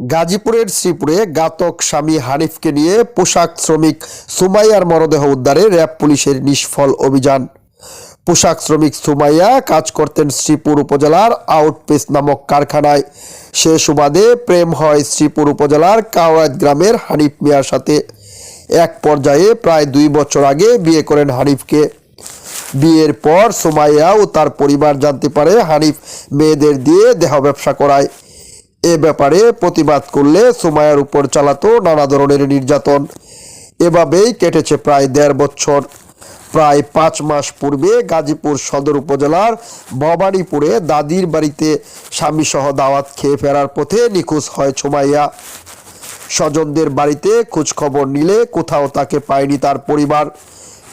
গাজীপুরের শ্রীপুরে ঘাতক স্বামী হানিফকে নিয়ে পোশাক শ্রমিক সুমাইয়ার মরদেহ উদ্ধারে র্যাব পুলিশের নিষ্ফল অভিযান। পোশাক শ্রমিক সুমাইয়া কাজ করতেন শ্রীপুর উপজেলার আউটপেস নামক কারখানায়। সে সুবাদে প্রেম হয় শ্রীপুর উপজেলার কাওয়াত গ্রামের হানিফ মিয়ার সাথে। এক পর্যায়ে প্রায় দুই বছর আগে বিয়ে করেন হানিফকে। বিয়ের পর সুমাইয়া ও তার পরিবার জানতে পারে হানিফ মেয়েদের দিয়ে দেহ ব্যবসা করায়। এ ব্যাপারে প্রতিবাদ করলে সুমাইয়ার উপর চালাতো নানা ধরনের নির্যাতন। এভাবেই কেটেছে প্রায় দেড় বছর। প্রায় পাঁচ মাস পূর্বে গাজীপুর সদর উপজেলার ভবানীপুরে দাদির বাড়িতে স্বামীসহ দাওয়াত খেয়ে ফেরার পথে নিখোঁজ হয় সুমাইয়া। স্বজনদের বাড়িতে খোঁজ খবর নিলে কোথাও তাকে পায়নি তার পরিবার।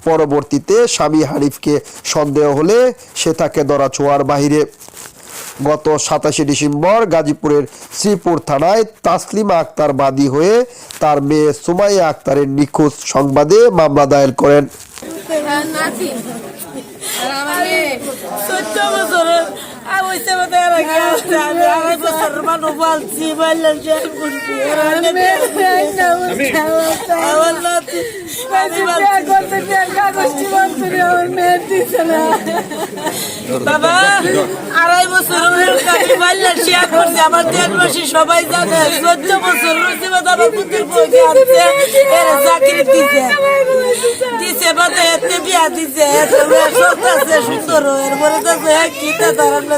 পরবর্তীতে স্বামী হানিফকে সন্দেহ হলে সে তাকে ধরা ছোঁয়ার বাহিরে। গত সাতাশে ডিসেম্বর গাজীপুরের শ্রীপুর থানায় তাসলিমা আক্তার বাদী হয়ে তার মেয়ে সুমাইয়া আক্তারের নিখোঁজ সংবাদে মামলা দায়ের করেন। বছর বাবা আড়াই বছর আমার দেড় মাসে সবাই জানে চোদ্দ বছর রসিবাদ আমার পুতুল এর চাকরি দিছে বাদে এতে বিয়া দিছে সুন্দর এরপরে তো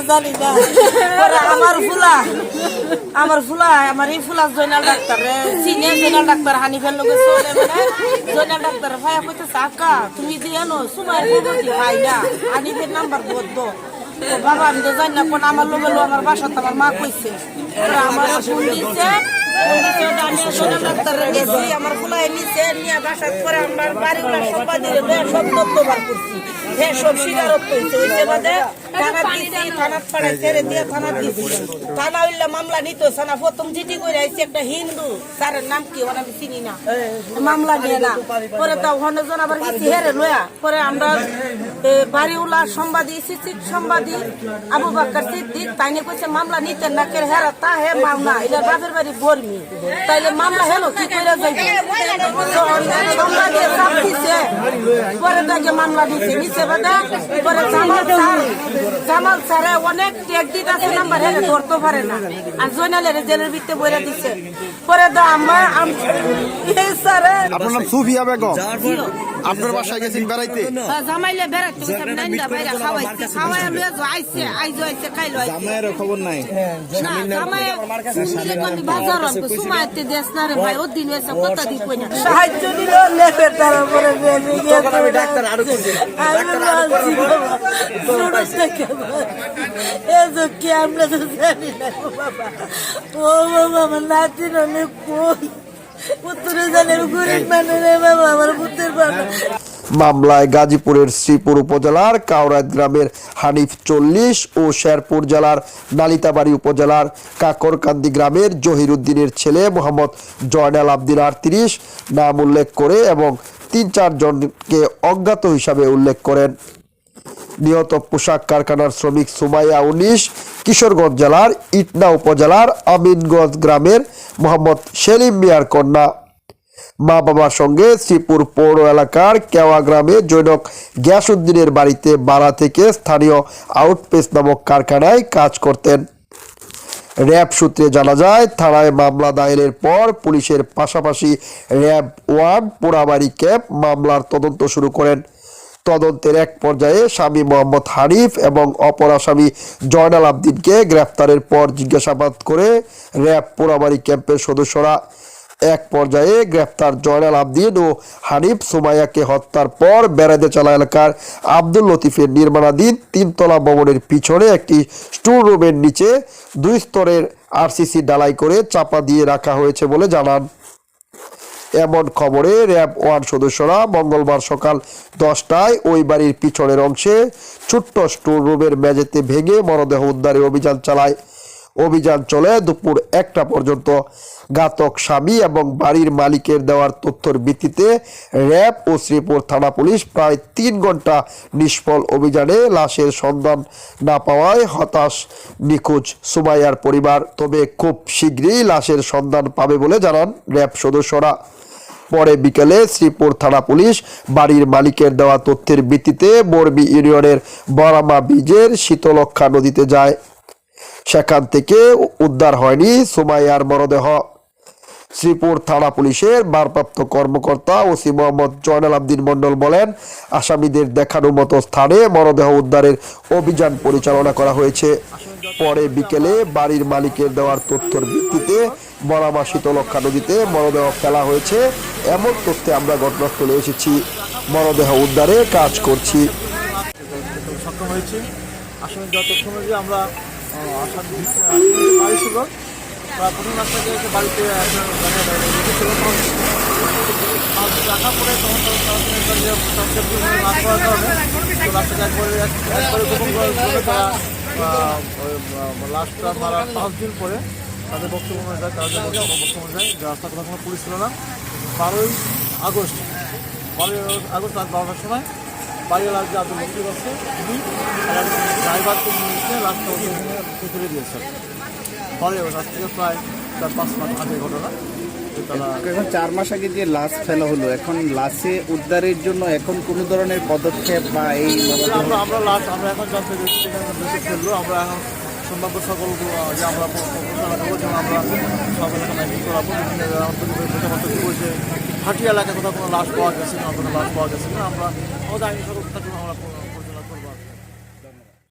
জানি না। আমার ফুলা আমার ফুলা, আমার এই জয়নাল ডাক্তার চিনে জয়নাল ডাক্তার হানিফের লোকে চলে মানে জয়নাল ডাক্তার ভাইয়া কইতেছে, আকা, তুমি দিয়ে নো না হানিফের নাম্বার বদ্ধ। বাবা, আমি তো জানি না কোন আমার লোকে আমার বাসা আমার মা কইছে। আমার ফোন আমার ফুলাই নিচে নিয়ে বাসার পরে আমার বাড়িগুলা সবাই দিলে সব তথ্য বার করছি। হ্যাঁ সব স্বীকারোক্ত হয়েছে। হইছে বাদে থানা দিছি থানাত পাড়ায় ছেড়ে দিয়ে থানা দিছি থানা হইলে মামলা নিত সানা প্রথম চিঠি করে আইছে একটা হিন্দু স্যারের নাম কি ওর আমি চিনি না। মামলা নিয়ে না পরে তো হনজন আবার গেছি হেরে লয়া পরে আমরা এ, বাড়িওয়ালা সম্বাদী সিসিক সম্বাদী আবু বাক্কার সিদ্দিক তাইনে কইছে মামলা নিতেন না কে হেরা তা হে মামলা এটা বাপের বাড়ি বর্মি তাইলে মামলা হেলো কি কইরা যাইবে? সম্বাদী চাপ দিছে। পরে তাকে মামলা দিছে। নিচে বাদা পরে জামাল স্যার অনেক টেক দিত আছে নাম্বার হেলে ধরতে পারে না। আর জয়নালের জেলের ভিতরে বইরা দিছে। পরে তো আমার আম- এই স্যারে আপনার নাম সুফিয়া বেগম। আপনার বাসায় গেছেন বেড়াইতে? জামাইলে বেড়াতে গেছে নাইন্দা বাইরে খাওয়াইছে। খাওয়াই আমি আইছে আইজো আইছে খাইলো আইছে। জামাইয়ের খবর নাই। বাজার আমি সুমাইতে দেশ না রে ভাই ও দিন হয়েছে কথা দি কই না। সাহায্য দিল লেপের তার উপরে গিয়ে আমি ডাক্তার আরও আমরা তো জানি না বাবা ও বাবা কই পুত্রে জানের গরিব মানুষ বাবা আমার পুত্রের বাবা মামলায় গাজীপুরের শ্রীপুর উপজেলার কাউরাত গ্রামের হানিফ চল্লিশ ও শেরপুর জেলার নালিতাবাড়ি উপজেলার কাকরকান্দি গ্রামের জহির উদ্দিনের ছেলে মোহাম্মদ জয়নাল আবদিন আটত্রিশ নাম উল্লেখ করে এবং তিন চারজনকে অজ্ঞাত হিসাবে উল্লেখ করেন। নিহত পোশাক কারখানার শ্রমিক সুমাইয়া উনিশ, কিশোরগঞ্জ জেলার ইটনা উপজেলার আমিনগঞ্জ গ্রামের মোহাম্মদ সেলিম মিয়ার কন্যা। মা বাবার সঙ্গে শ্রীপুর পৌর এলাকার কেওয়া গ্রামে জৈনক গ্যাসউদ্দিনের বাড়িতে বাড়া থেকে স্থানীয় আউটপেস নামক কারখানায় কাজ করতেন। র্যাব সূত্রে জানা যায়, থানায় মামলা দায়েরের পর পুলিশের পাশাপাশি র্যাব ওয়ান পোড়াবাড়ি ক্যাম্প মামলার তদন্ত শুরু করেন। তদন্তের এক পর্যায়ে স্বামী মোহাম্মদ হানিফ এবং অপর আসামি জয়নাল আবদিনকে গ্রেফতারের পর জিজ্ঞাসাবাদ করে র্যাব পোড়াবাড়ি ক্যাম্পের সদস্যরা। এক পর্যায়ে গ্রেফতার জয়নাল আবদিন ও হানিফ সুমাইয়াকে হত্যার পর বেড়াদে চালা এলাকার আব্দুল লতিফের নির্মাণাধীন তিনতলা ভবনের পিছনে একটি স্টোর রুমের নিচে দুই স্তরের আরসিসি ডালাই করে চাপা দিয়ে রাখা হয়েছে বলে জানান। এমন খবরে র্যাব ওয়ান সদস্যরা মঙ্গলবার সকাল দশটায় ওই বাড়ির পিছনের অংশে ছোট্ট স্টোর রুমের মেঝেতে ভেঙে মরদেহ উদ্ধারে অভিযান চালায়। অভিযান চলে। দুপুর একটা পর্যন্ত ঘাতক স্বামী এবং বাড়ির মালিকের দেওয়ার তথ্যের ভিত্তিতে র্যাব ও শ্রীপুর থানা পুলিশ প্রায় তিন ঘণ্টা নিষ্ফল অভিযানে লাশের সন্ধান না পাওয়ায় হতাশ, নিখোঁজ সুমাইয়ার পরিবার। তবে খুব শীঘ্রই লাশের সন্ধান পাবে বলে জানান র্যাব সদস্যরা। পরে বিকেলে শ্রীপুর থানা পুলিশ বাড়ির মালিকের দেওয়া তথ্যের ভিত্তিতে বরবি ইউনিয়নের বরামা বীজের শীতলক্ষা নদীতে যায়। সেখান থেকে উদ্ধার হয়নি। সুমাইয়ার মরদেহ শ্রীপুর থানা পুলিশের ভারপ্রাপ্ত কর্মকর্তা ওসি মোহাম্মদ জয়নাল আবদিন মন্ডল বলেন, আসামিদের দেখানোর মতো স্থানে মরদেহ উদ্ধারের অভিযান পরিচালনা করা হয়েছে। পরে বিকেলে বাড়ির মালিকের দেওয়ার তথ্যের ভিত্তিতে বরামা শীতলক্ষা নদীতে মরদেহ ফেলা হয়েছে। এমন তথ্যে আমরা ঘটনাস্থলে এসেছি। মরদেহ উদ্ধারে কাজ করছি। আমরা আসার বাড়ি ছিল প্রথম রাস্তা বাড়িতে মানে রেখেছিল রাখার পরে তখন তারা যে মাছ করার কারণে তো রাস্তাটা একবারে এক- একবারে গোপন করে তারা ওই, আহ, পাঁচ দিন পরে তাদের বক্তব্য অনুযায়ী তাদের বক্তব্য বক্তব্য অনুযায়ী যে রাস্তা কোথাও কোনো পুলিশ ছিল না বারোই আগস্ট বারোই আগস্ট রাত বারোটার সময় বাড়িওয়ালা যে আব্দুল মকির আছে উনি ড্রাইভারকে নিয়ে এসে রাস্তা তুলে দিয়েছেন। পরে রাত থেকে প্রায় চার পাঁচ মাস আগে ঘটনা এখন চার মাস আগে যে লাশ ফেলা হলো এখন লাশে উদ্ধারের জন্য এখন কোনো ধরনের পদক্ষেপ বা এই আমরা আমরা লাস্ট আমরা এখন জানতে ফেলল আমরা এখন সম্ভাব্য সকল যে আমরা আমরা সব এলাকা ম্যাপিং করাবো বিভিন্ন দিব যে হাটি এলাকায় কোথাও কোনো লাশ পাওয়া গেছে না, কোনো লাশ পাওয়া গেছে না, আমরা আমাদের আইনি সতর্কতার জন্য আমরা